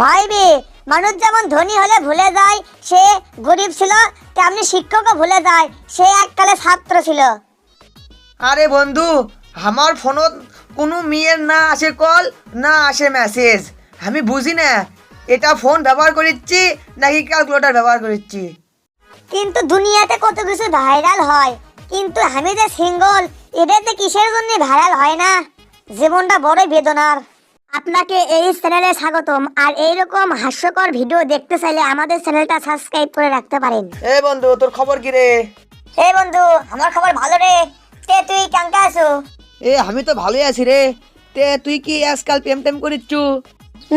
হয়বে মানুষ যেমন ধনী হলে ভুলে যায় সে গরিব ছিল তেমনি শিক্ষকও ভুলে যায় সে এককালে ছাত্র ছিল। আরে বন্ধু আমার ফোনত কোনো মেয়ের না আসে কল না আসে মেসেজ। আমি বুঝি না এটা ফোন ব্যবহার করিচ্ছি নাকি ক্যালকুলেটর ব্যবহার করিচ্ছি? কিন্তু দুনিয়াতে কত কিছু ভাইরাল হয় কিন্তু আমি যে সিঙ্গল এটাতে কিসের জন্য ভাইরাল হয় না? জীবনটা বড় বেদনার। আপনাকে এই চ্যানেলে স্বাগতম। আর এইরকম হাস্যকর ভিডিও দেখতে চাইলে আমাদের চ্যানেলটা সাবস্ক্রাইব করে রাখতে পারেন। এ বন্ধু তোর খবর কি রে? এই বন্ধু আমার খবর ভালো রে। তে তুই কেমন আছো? এ আমি তো ভালোই আছি রে। তে তুই কি আজকাল প্রেম টেম করিচ্ছু?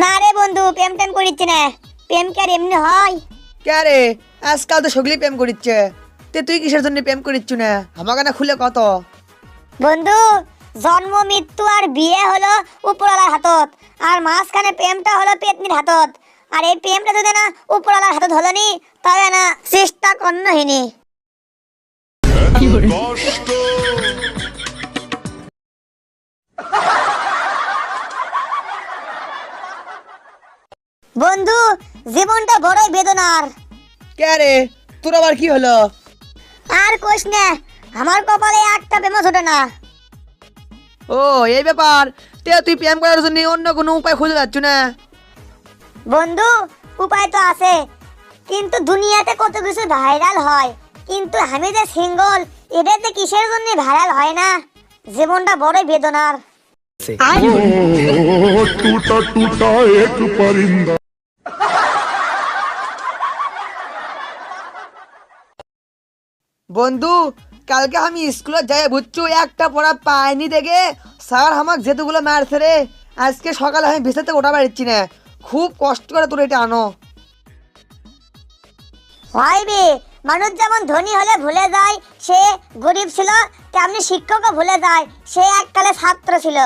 না রে বন্ধু প্রেম টেম করিচ্ছি না। প্রেম কি আর এমনি হয়? কে রে? আজকাল তো সগলি প্রেম করিচ্ছে। তে তুই কিসের জন্য প্রেম করিচ্ছু না? আমাকে না খুলে কত। বন্ধু জন্ম মৃত্যু আর বিয়ে হলো উপরওয়ালার হাতত আর মাঝখানে প্রেমটা হলো পেতনির হাতত। আর এই প্রেমটা যদি না উপরওয়ালার হাতত হলো নি তবে না চেষ্টা কর্ণ হয়নি বন্ধু জীবনটা বড়ই বেদনার। কে রে? তোর আবার কি হলো? আর না আমার কপালে একটা প্রেমও ছোট না। ও এই ব্যাপার। তে তুই প্রেম করার জন্য অন্য কোনো উপায় খুঁজে না? বন্ধু উপায় তো আছে। কিন্তু দুনিয়াতে কত কিছু ভাইরাল হয় কিন্তু আমি যে সিঙ্গল কিসের জন্য ভাইরাল হয় না? জীবনটা বড়ই বেদনার। বন্ধু কালকে আমি স্কুলে যাই বুঝছ? একটা পড়া পাইনি দেখে। স্যার আমাকে যেতুগুলো মারছে রে আজকে সকালে আমি বিছাতে ওঠা পারছি না খুব কষ্ট করে তোর এটা আনো। হয়বে মানুষ যেমন ধনী হলে ভুলে যায় সে গরিব ছিল তেমনি শিক্ষকও ভুলে যায় সে এককালে ছাত্র ছিল।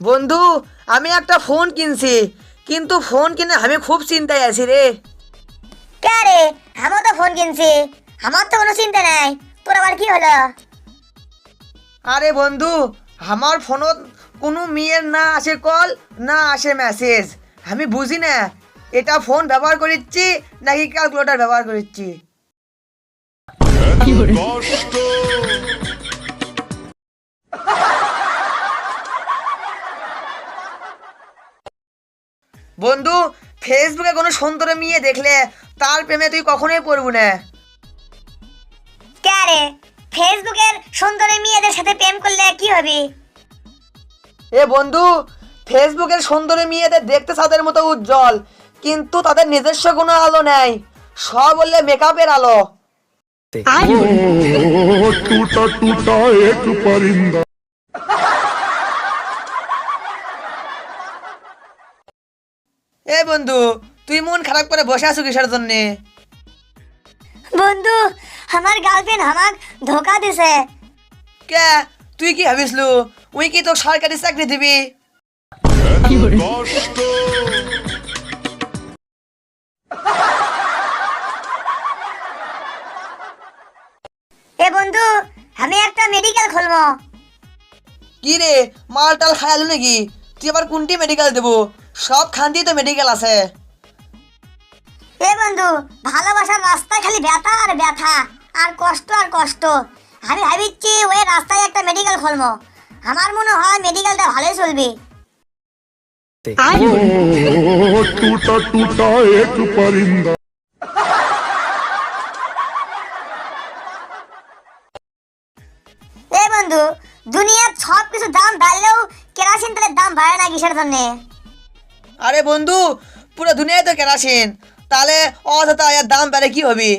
বন্ধু আমি একটা ফোন কিনছি কিন্তু ফোন কিনে আমি খুব চিন্তায় আছি রে। কে রে আমার তো ফোন কিনছি। আমার তো কোনো চিন্তা নাই। তোর আবার কি হলো? আরে বন্ধু আমার ফোনত কোনো মেয়ের না আসে কল না আসে মেসেজ আমি বুঝি না এটা ফোন ব্যবহার করিচ্ছি নাকি ক্যালকুলেটর ব্যবহার করিচ্ছি। বন্ধু ফেসবুকে কোনো সুন্দর মেয়ে দেখলে তার প্রেমে তুই কখনোই পড়বি না। কে ফেসবুকের সুন্দরী মেয়েদের সাথে প্রেম করলে কি হবে? এ বন্ধু ফেসবুকের সুন্দরী মেয়েদের দেখতে সাদের মতো উজ্জ্বল কিন্তু তাদের নিজস্ব কোনো আলো নেই। সব বললে মেকআপের আলো। এ বন্ধু তুই মন খারাপ করে বসে আছো কিসের জন্যে? বন্ধু আমার গার্লফ্রেন্ড আমাক ধোকা দিছে। কে? তুই কি ভাবিসলু উই কি তো সরকারি চাকরি দিবি? এ বন্ধু আমি একটা মেডিকেল খুলবো। কি রে মাল টাল খায়ালু নাকি? তুই আবার কোনটি মেডিকেল দেবো? সব খান্তি তো মেডিকেল আছে। এ বন্ধু ভালোবাসার রাস্তায় খালি ব্যথা আর ব্যথা। আর কষ্ট আর কষ্ট। আমি ভাবিচ্ছি ওই রাস্তায় একটা মেডিকেল খুলবো। আমার মনে হয় মেডিকেলটা ভালোই চলবে। এ বন্ধু, দুনিয়ার সব কিছু দাম বাড়লেও কেরাসিন তেলের দাম বাড়ে না কিসের জন্যে? আরে বন্ধু, পুরো দুনিয়ায় তো কেরাসিন। তাহলে অযথা এর দাম বেড়ে কি হবে?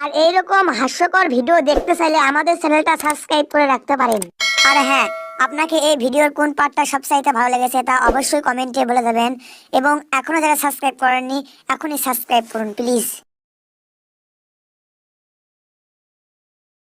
আর এইরকম হাস্যকর ভিডিও দেখতে চাইলে আমাদের চ্যানেলটা সাবস্ক্রাইব করে রাখতে পারেন। আর হ্যাঁ আপনাকে এই ভিডিওর কোন পার্টটা সবচাইতে ভালো লেগেছে তা অবশ্যই কমেন্টে বলে দেবেন। এবং এখনও যারা সাবস্ক্রাইব করেননি, এখনই সাবস্ক্রাইব করুন, প্লিজ।